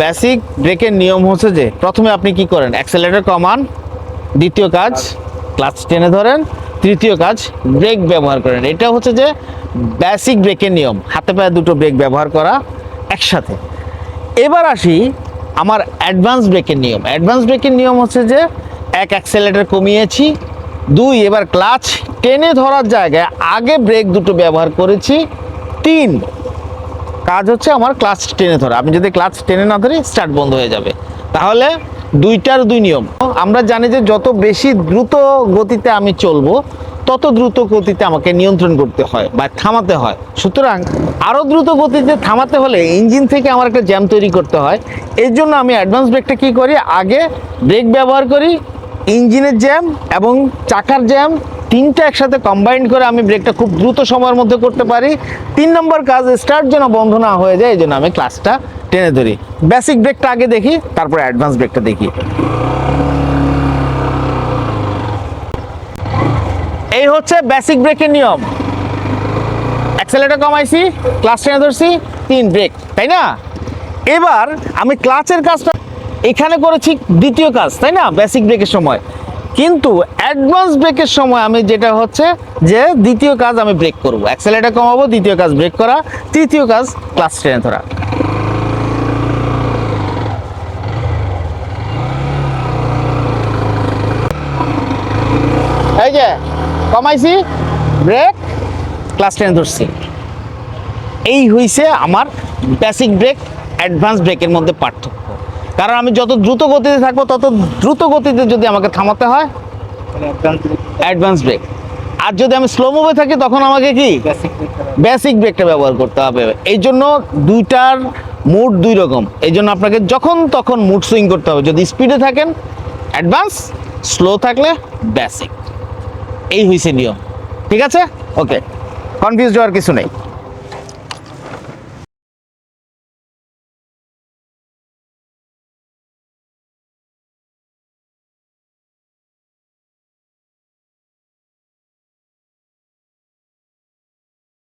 Basic ব্রেকের নিয়ম হচ্ছে যে প্রথমে আপনি কি করেন? অ্যাক্সেলেটর কমান দ্বিতীয় কাজ ক্লাচ টেনে ধরেন, তৃতীয় কাজ ব্রেক ব্যবহার করেন। এটা হচ্ছে যে বেসিক ব্রেকের নিয়ম। হাতে পায়ে দুটো ব্রেক ব্যবহার করা একসাথে। এবার আসি আমার অ্যাডভান্স ব্রেকের নিয়ম। অ্যাডভান্স ব্রেকের নিয়ম হচ্ছে যে এক অ্যাক্সেলেটর কমিয়েছি, দুই এবার ক্লাচ টেনে ধরার জায়গায় আগে ব্রেক দুটো ব্যবহার করেছি, তিন কাজ হচ্ছে আমার ক্লাচ টেনে ধরা। আমি যদি ক্লাচ টেনে না ধরি স্টার্ট বন্ধ হয়ে যাবে। তাহলে দুইটার দুই নিয়ম। আমরা জানি যে যত বেশি দ্রুত গতিতে আমি চলবো, তত দ্রুত গতিতে আমাকে নিয়ন্ত্রণ করতে হয় বা থামাতে হয়। সুতরাং আরও দ্রুত গতিতে থামাতে হলে ইঞ্জিন থেকে আমার একটা জ্যাম তৈরি করতে হয়। এর জন্য আমি অ্যাডভান্স ব্রেকটা কী করি? আগে ব্রেক ব্যবহার করি ইঞ্জিনের জ্যাম এবং চাকার জ্যাম তিনটা একসাথে কম্বাইন করে আমি ব্রেকটা খুব দ্রুত সময়ের মধ্যে করতে পারি। তিন নম্বর কাজ স্টার্ট যেন বন্ধ না হয়ে যায়, এই জন্য আমি ক্লাসটা টেনে ধরি। বেসিক ব্রেকটা আগে দেখি, তারপরে অ্যাডভান্স ব্রেকটা দেখি। এই হচ্ছে বেসিক ব্রেকের নিয়ম। অ্যাক্সেলেটর কমাইছি ক্লাস টেনে ধরছি, তিন ব্রেক তাই না? এবার আমি ক্লাচের কাজটা এখানে করেছি দ্বিতীয় কাজ, তাই না? বেসিক ব্রেকের সময়। কিন্তু অ্যাডভান্স ব্রেকের সময় আমি যেটা হচ্ছে যে দ্বিতীয় কাজ আমি ব্রেক করব। অ্যাক্সেলেটর কমাবো, দ্বিতীয় কাজ ব্রেক করা, তৃতীয় কাজ ক্লাস টেনে ধরা। এই যে, কমাইছি ব্রেক ক্লাস টেন ধরছি। এই হইছে আমার বেসিক ব্রেক অ্যাডভান্স ব্রেকের মধ্যে পার্থক্য। কারণ আমি যত দ্রুত গতিতে থাকব তত দ্রুত গতিতে যদি আমাকে থামাতে হয় অ্যাডভান্স ব্রেক আর যদি আমি স্লো মুভে থাকি তখন আমাকে কি? বেসিক ব্রেকটা ব্যবহার করতে হবে। এই জন্য দুইটার মুড দুই রকম। এই জন্য আপনাকে যখন তখন মুড সুইং করতে হবে। যদি স্পিডে থাকেন অ্যাডভান্স স্লো থাকলে বেসিক এই হয়েছে নিয়ম। ঠিক আছে? ওকে কনফিউজ হওয়ার কিছু নেই।